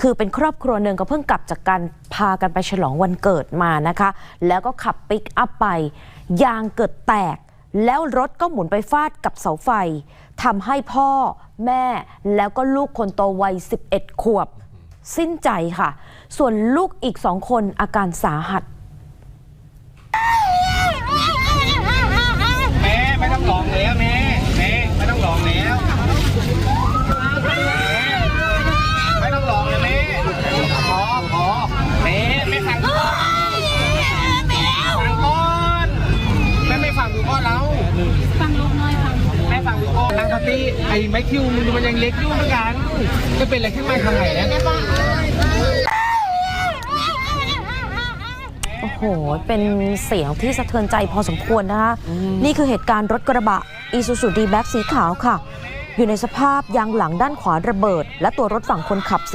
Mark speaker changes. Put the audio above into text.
Speaker 1: คือเป็นครอบครัวหนึ่งก็เพิ่งกลับจากการพากันไปฉลองวันเกิดมานะคะ แล้วก็ขับปิกอัพไป ยางเกิดแตก แล้วรถก็หมุนไปฟาดกับเสาไฟทำให้พ่อแม่แล้วก็ลูกคนโตวัย 11 ขวบ สิ้นใจค่ะ ส่วนลูกอีกสองคนอาการสาหัส
Speaker 2: แม่ไม่ต้องร้องแล้วแม่แม่ไม่ต้องร้องแล้วแม่ไม่ต้องร้องเลยแม่พอพอแม่ไม่ฟังฟังก่อนแม่ไม่ฟังดูพ่อเรา
Speaker 3: ฟังลูกน้อยฟัง
Speaker 2: แม่ฟังดู พ่อตั้งสติไอ้ไม้คิวมันยังเล็กอยู่เหมือนกันจะเป็นอะไรขึ้นมาทางไหนเนี่ย
Speaker 1: โอ้โห เป็นเสียงที่สะเทือนใจพอสมควรนะคะ นี่คือเหตุการณ์รถกระบะอีซูซูดีแบ็กสีขาวค่ะ อยู่ในสภาพยางหลังด้านขวาระเบิด และตัวรถฝั่งคนขับเสีย